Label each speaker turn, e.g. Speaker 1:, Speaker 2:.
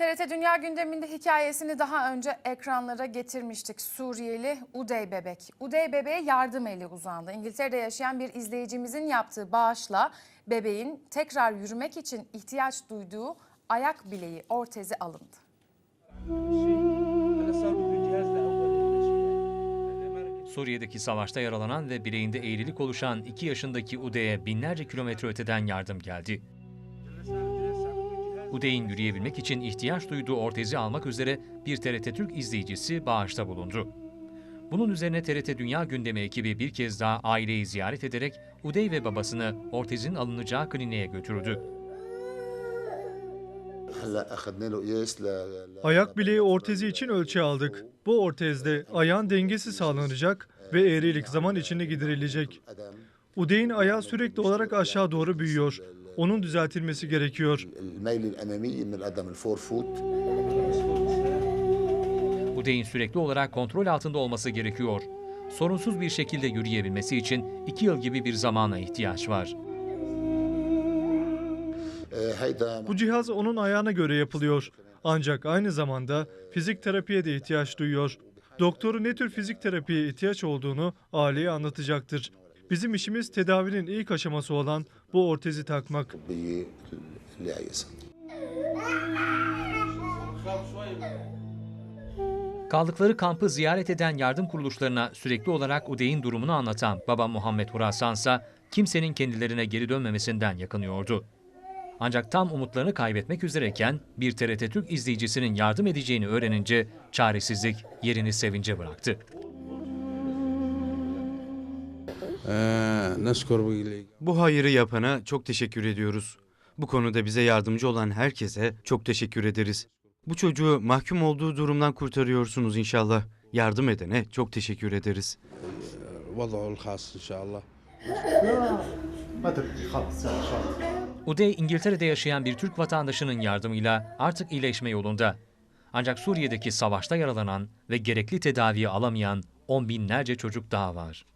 Speaker 1: TRT Dünya gündeminde hikayesini daha önce ekranlara getirmiştik. Suriyeli Uday Bebek. Uday Bebeğe yardım eli uzandı. İngiltere'de yaşayan bir izleyicimizin yaptığı bağışla bebeğin tekrar yürümek için ihtiyaç duyduğu ayak bileği ortezi alındı.
Speaker 2: Suriye'deki savaşta yaralanan ve bileğinde eğrilik oluşan 2 yaşındaki Uday'e binlerce kilometre öteden yardım geldi. Hudey'in yürüyebilmek için ihtiyaç duyduğu ortezi almak üzere bir TRT Türk izleyicisi bağışta bulundu. Bunun üzerine TRT Dünya Gündemi ekibi bir kez daha aileyi ziyaret ederek Udey ve babasını ortezin alınacağı kliniğe götürdü.
Speaker 3: Ayak bileği ortezi için ölçü aldık. Bu ortezde ayağın dengesi sağlanacak ve eğrilik zaman içinde giderilecek. Udey'in ayağı sürekli olarak aşağı doğru büyüyor onun düzeltilmesi gerekiyor.
Speaker 4: Bu
Speaker 2: deyin sürekli olarak kontrol altında olması gerekiyor. Sorunsuz bir şekilde yürüyebilmesi için iki yıl gibi bir zamana ihtiyaç var.
Speaker 3: Bu cihaz onun ayağına göre yapılıyor. Ancak aynı zamanda fizik terapiye de ihtiyaç duyuyor. Doktoru ne tür fizik terapiye ihtiyaç olduğunu aileye anlatacaktır. Bizim işimiz tedavinin ilk aşaması olan bu ortezi takmak.
Speaker 2: Kaldıkları kampı ziyaret eden yardım kuruluşlarına sürekli olarak Udey'in durumunu anlatan baba Muhammed Hurasan ise kimsenin kendilerine geri dönmemesinden yakınıyordu. Ancak tam umutlarını kaybetmek üzereyken bir TRT Türk izleyicisinin yardım edeceğini öğrenince çaresizlik yerini sevince bıraktı.
Speaker 5: Bu hayırı yapana çok teşekkür ediyoruz. Bu konuda bize yardımcı olan herkese çok teşekkür ederiz. Bu çocuğu mahkum olduğu durumdan kurtarıyorsunuz inşallah. Yardım edene çok teşekkür ederiz.
Speaker 2: Uday İngiltere'de yaşayan bir Türk vatandaşının yardımıyla artık iyileşme yolunda. Ancak Suriye'deki savaşta yaralanan ve gerekli tedaviyi alamayan on binlerce çocuk daha var.